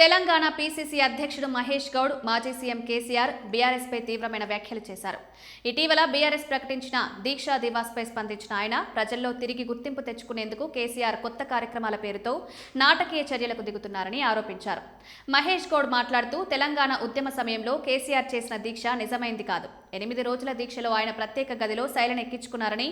Telangana PCC అధ్యక్షుడు మహేష్ గౌడ్ మాజీ CM KCR BRS పై తీవ్రమైన వ్యాఖ్యలు చేశారు. ఇటీవల బీఆర్ఎస్ ప్రకటించిన దీక్షా దివాస్పై స్పందించిన ఆయన ప్రజల్లో తిరిగి గుర్తింపు తెచ్చుకునేందుకు కేసీఆర్ కొత్త కార్యక్రమాల పేరుతో నాటకీయ చర్యలకు దిగుతున్నారని ఆరోపించారు. మహేష్ గౌడ్ మాట్లాడుతూ తెలంగాణ ఉద్యమ సమయంలో కేసీఆర్ చేసిన దీక్ష నిజమైంది కాదు. ఎనిమిది రోజుల దీక్షలో ఆయన ప్రత్యేక గదిలో శైలిని ఎక్కించుకున్నారని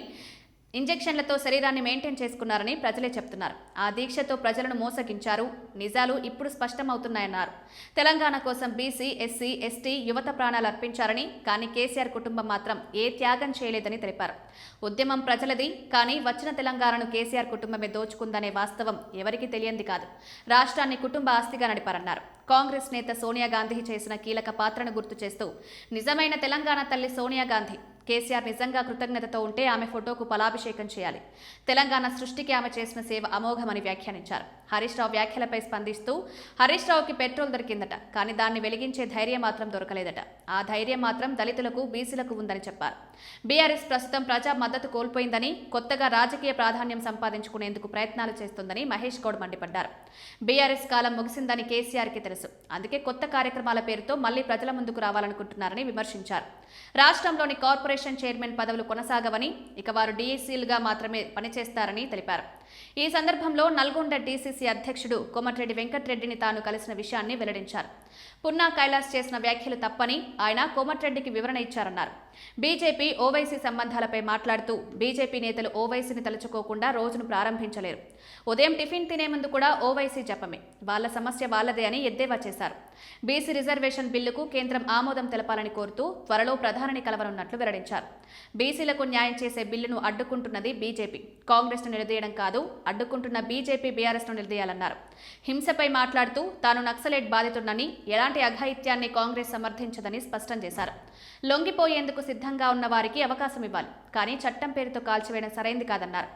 ఇంజెక్షన్లతో శరీరాన్ని మెయింటైన్ చేసుకున్నారని ప్రజలే చెప్తున్నారు. ఆ దీక్షతో ప్రజలను మోసగించారు. నిజాలు ఇప్పుడు స్పష్టమవుతున్నాయన్నారు. తెలంగాణ కోసం బీసీ ఎస్సీ ఎస్టీ యువత ప్రాణాలు అర్పించారని కానీ కేసీఆర్ కుటుంబం మాత్రం ఏ త్యాగం చేయలేదని తెలిపారు. ఉద్యమం ప్రజలది కానీ వచ్చిన తెలంగాణను కేసీఆర్ కుటుంబమే దోచుకుందనే వాస్తవం ఎవరికీ తెలియంది కాదు. రాష్ట్రాన్ని కుటుంబ ఆస్తిగా నడిపారన్నారు. కాంగ్రెస్ నేత సోనియా గాంధీ చేసిన కీలక పాత్రను గుర్తు చేస్తూ నిజమైన తెలంగాణ తల్లి సోనియా గాంధీ కేసీఆర్ నిజంగా కృతజ్ఞతతో ఉంటే ఆమె ఫోటోకు పలాభిషేకం చేయాలి. తెలంగాణ సృష్టికి ఆమె చేసిన సేవ అమోఘమని వ్యాఖ్యానించారు. హరీష్ రావు వ్యాఖ్యలపై స్పందిస్తూ హరీష్ రావుకి పెట్రోల్ దొరికిందట కానీ దాన్ని వెలిగించే ధైర్యం మాత్రం దొరకలేదట. ఆ ధైర్యం మాత్రం దళితులకు బీసీలకు ఉందని చెప్పారు. బీఆర్ఎస్ ప్రస్తుతం ప్రజా మద్దతు కోల్పోయిందని కొత్తగా రాజకీయ ప్రాధాన్యం సంపాదించుకునేందుకు ప్రయత్నాలు చేస్తోందని మహేష్ గౌడ్ మండిపడ్డారు. బీఆర్ఎస్ కాలం ముగిసిందని కేసీఆర్కి తెలుసు. అందుకే కొత్త కార్యక్రమాల పేరుతో మళ్ళీ ప్రజల ముందుకు రావాలనుకుంటున్నారని విమర్శించారు. రాష్ట్రంలోని కార్పొరేట్ కార్పొరేషన్ చైర్మన్ పదవులు కొనసాగవని ఇక వారు డీఎస్సీలుగా మాత్రమే పనిచేస్తారని తెలిపారు. ఈ సందర్భంలో నల్గొండ డీసీసీ అధ్యక్షుడు కోమటిరెడ్డి వెంకటరెడ్డిని తాను కలిసిన విషయాన్ని వెల్లడించారు. పున్నా కైలాస్ చేసిన వ్యాఖ్యలు తప్పని ఆయన కోమటిరెడ్డికి వివరణ ఇచ్చారన్నారు. బీజేపీ ఓవైసీ సంబంధాలపై మాట్లాడుతూ బీజేపీ నేతలు ఓవైసీని తలుచుకోకుండా రోజును ప్రారంభించలేరు. ఉదయం టిఫిన్ తినే ముందు కూడా ఓవైసీ జపమే. వాళ్ళ సమస్య వాళ్ళదే అని ఎద్దేవా చేశారు. బీసీ రిజర్వేషన్ బిల్లుకు కేంద్రం ఆమోదం తెలపాలని కోరుతూ త్వరలో ప్రధానిని కలవనున్నట్లు వెల్లడించారు. బీసీలకు న్యాయం చేసే బిల్లును అడ్డుకుంటున్నది బీజేపీ. కాంగ్రెస్ను నిలదీయడం కాదు అడ్డుకుంటున్న బీజేపీ బీఆర్ఎస్ను నిలదీయాలన్నారు. హింసపై మాట్లాడుతూ తాను నక్సలైట్ బాధితుడనని ఎలాంటి అఘాయిత్యాన్ని కాంగ్రెస్ సమర్థించదని స్పష్టం చేశారు. లొంగిపోయేందుకు సిద్ధంగా ఉన్న వారికి అవకాశం ఇవ్వాలి కానీ చట్టం పేరుతో కాల్చివేయడం సరైంది కాదన్నారు.